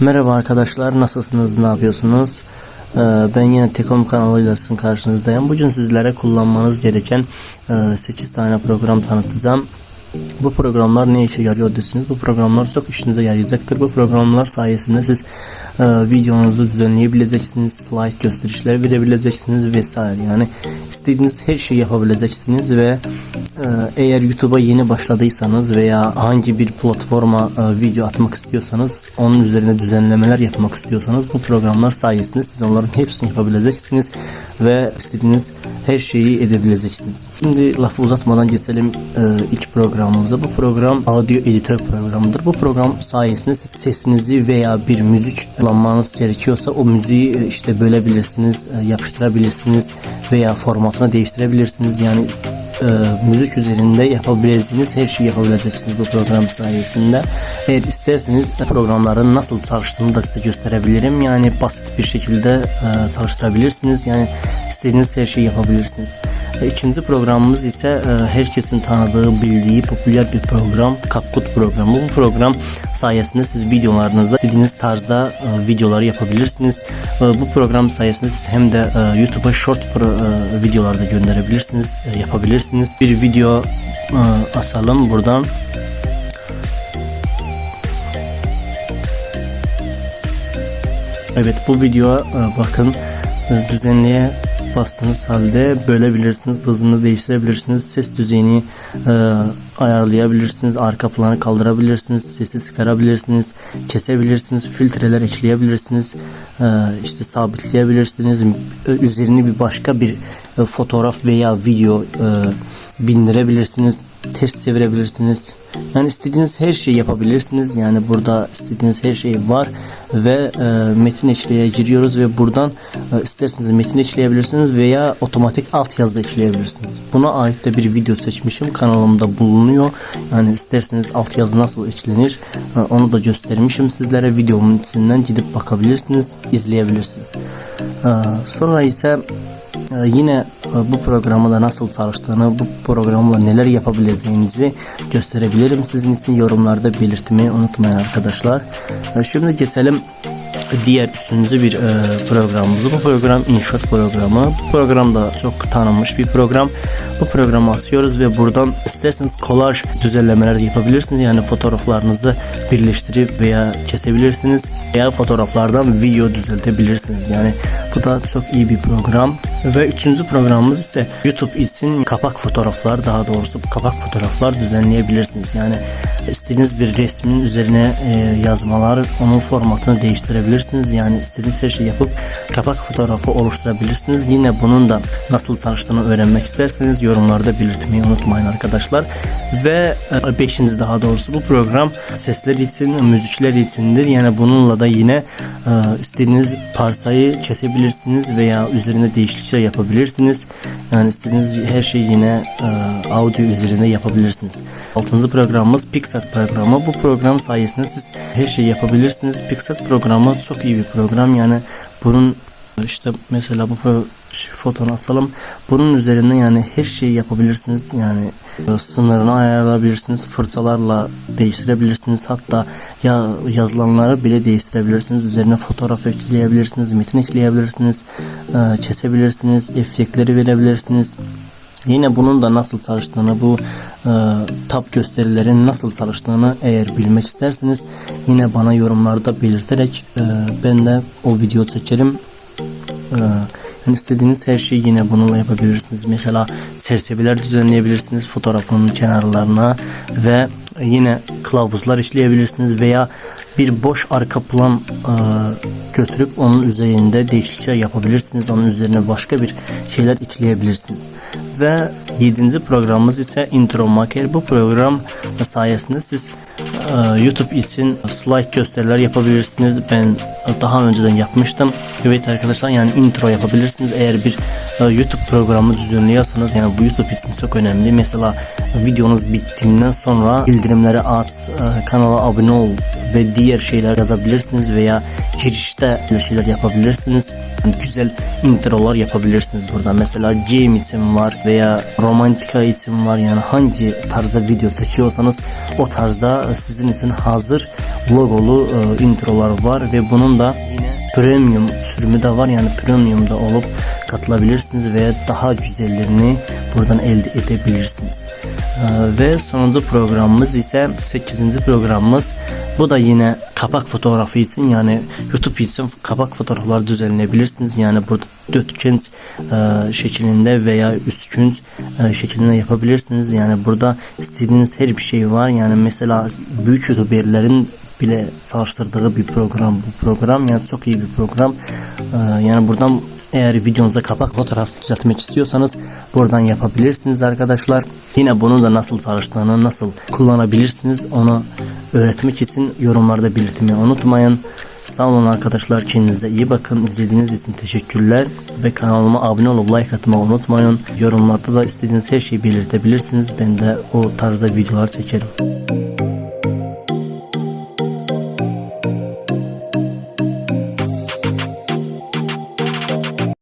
Merhaba arkadaşlar nasılsınız ne yapıyorsunuz? Ee, ben yine Tekom kanalıyla sizin karşınızdayım. Bugün sizlere kullanmanız gereken e, 8 tane program tanıtacağım bu programlar ne işe yarıyor desiniz? Bu programlar çok işinize yarayacaktır. Bu programlar sayesinde siz e, videonuzu düzenleyebileceksiniz slide gösterişler verebileceksiniz vesaire. Yani istediğiniz her şeyi yapabileceksiniz ve e, eğer YouTube'a yeni başladıysanız veya hangi bir platforma e, video atmak istiyorsanız onun üzerine düzenlemeler yapmak istiyorsanız bu programlar sayesinde siz onların hepsini yapabileceksiniz ve istediğiniz her şeyi edebileceksiniz. Şimdi lafı uzatmadan geçelim e, ilk programımıza. Bu program audio editör programıdır. Bu program sayesinde siz sesinizi veya bir müzik kullanmanız gerekiyorsa o müziği e, işte bölebilirsiniz, e, yapıştırabilirsiniz veya formatını değiştirebilirsiniz. Yani e, müzik üzerinde yapabileceğiniz her şeyi yapabileceksiniz bu program sayesinde. Eğer isterseniz programların nasıl çalıştığını da size gösterebilirim. Yani basit bir şekilde e, çalıştırabilirsiniz. Yani istediğiniz her şeyi yapabilirsiniz. E, ikinci programımız ise e, herkesin tanıdığı, bildiği popüler bir program. CapCut programı. Bu program sayesinde siz videolarınızda istediğiniz tarzda e, videoları yapabilirsiniz. E, bu program sayesinde siz hem de e, YouTube'a short pro, e, videolarda gönderebilirsiniz, e, yapabilirsiniz. Bir video e, açalım buradan. Evet bu video e, bakın e, düzenliğe bastığınız halde bölebilirsiniz, hızını değiştirebilirsiniz, ses düzeyini e, ayarlayabilirsiniz, arka planı kaldırabilirsiniz, sesi çıkarabilirsiniz, kesebilirsiniz, filtreler ekleyebilirsiniz, işte sabitleyebilirsiniz, e, üzerini bir başka bir e, fotoğraf veya video e, bindirebilirsiniz, ters çevirebilirsiniz. Yani istediğiniz her şeyi yapabilirsiniz. Yani burada istediğiniz her şey var ve e, metin ekleye giriyoruz ve buradan isterseniz metin ekleyebilirsiniz veya otomatik altyazı ekleyebilirsiniz. Buna ait de bir video seçmişim. Kanalımda bulunuyor. Yani isterseniz altyazı nasıl eklenir onu da göstermişim sizlere. Videomun içinden gidip bakabilirsiniz, izleyebilirsiniz. E, sonra ise ee, yine e, bu programı nasıl çalıştığını, bu programla neler yapabileceğinizi gösterebilirim. Sizin için yorumlarda belirtmeyi unutmayın arkadaşlar. Ee, Şimdi geçelim diğer üçüncü bir e, programımızı. Bu program InShot programı. Bu program da çok tanınmış bir program. Bu programı asıyoruz ve buradan isterseniz kolaj düzenlemeler yapabilirsiniz. Yani fotoğraflarınızı birleştirip veya kesebilirsiniz veya fotoğraflardan video düzeltebilirsiniz. Yani bu da çok iyi bir program. Ve üçüncü programımız ise YouTube için kapak fotoğraflar daha doğrusu kapak fotoğraflar düzenleyebilirsiniz. Yani istediğiniz bir resmin üzerine e, yazmalar, onun formatını değiştirebilirsiniz. Yani istediğiniz her şeyi yapıp kapak fotoğrafı oluşturabilirsiniz. Yine bunun da nasıl çalıştığını öğrenmek isterseniz yorumlarda belirtmeyi unutmayın arkadaşlar. Ve e, beşinci daha doğrusu bu program sesler için, müzikler içindir. Yani bununla da yine e, istediğiniz parsayı kesebilirsiniz veya üzerine değişiklikler yapabilirsiniz. Yani istediğiniz her şeyi yine e, audio üzerinde yapabilirsiniz. Altıncı programımız Pixar programı. Bu program sayesinde siz her şeyi yapabilirsiniz. Pixar programı çok iyi bir program. Yani bunun işte mesela bu fotonu atalım. Bunun üzerinde yani her şeyi yapabilirsiniz. Yani e, sınırını ayarlayabilirsiniz. Fırçalarla değiştirebilirsiniz. Hatta ya yazılanları bile değiştirebilirsiniz. Üzerine fotoğraf ekleyebilirsiniz. Metin ekleyebilirsiniz. e, kesebilirsiniz. Efektleri verebilirsiniz. Yine bunun da nasıl çalıştığını, bu e, tab gösterilerin nasıl çalıştığını eğer bilmek isterseniz yine bana yorumlarda belirterek e, ben de o video çekerim. E, yani istediğiniz her şeyi yine bununla yapabilirsiniz. Mesela çerçeveler düzenleyebilirsiniz fotoğrafın kenarlarına ve yine kılavuzlar işleyebilirsiniz veya bir boş arka plan e, götürüp onun üzerinde değişiklikler yapabilirsiniz. Onun üzerine başka bir şeyler ekleyebilirsiniz. Ve yedinci programımız ise Intro Maker. Bu program sayesinde siz YouTube için slide gösteriler yapabilirsiniz. Ben daha önceden yapmıştım. Evet arkadaşlar yani intro yapabilirsiniz. Eğer bir e, YouTube programı düzenliyorsanız yani bu YouTube için çok önemli. Mesela videonuz bittiğinden sonra bildirimleri aç, e, kanala abone ol ve diğer şeyler yazabilirsiniz veya girişte şeyler yapabilirsiniz. Güzel introlar yapabilirsiniz burada. Mesela game isim var veya romantika isim var. Yani hangi tarzda video seçiyorsanız o tarzda sizin için hazır logolu e, introlar var ve bunun da yine premium sürümü de var. Yani premiumda olup katılabilirsiniz veya daha güzellerini buradan elde edebilirsiniz. Ee, ve sonuncu programımız ise 8. programımız. Bu da yine kapak fotoğrafı için yani YouTube için kapak fotoğrafları düzenleyebilirsiniz. Yani burada dörtgen e, şeklinde veya üçgen e, şeklinde yapabilirsiniz. Yani burada istediğiniz her bir şey var. Yani mesela büyük YouTuber'lerin bile çalıştırdığı bir program bu program yani çok iyi bir program Ee, yani buradan eğer videonuza kapak fotoğraf düzeltmek istiyorsanız buradan yapabilirsiniz arkadaşlar. Yine bunu da nasıl çalıştığını nasıl kullanabilirsiniz onu öğretmek için yorumlarda belirtmeyi unutmayın. Sağ olun arkadaşlar kendinize iyi bakın. İzlediğiniz için teşekkürler ve kanalıma abone olup like atmayı unutmayın. Yorumlarda da istediğiniz her şeyi belirtebilirsiniz. Ben de o tarzda videolar çekerim.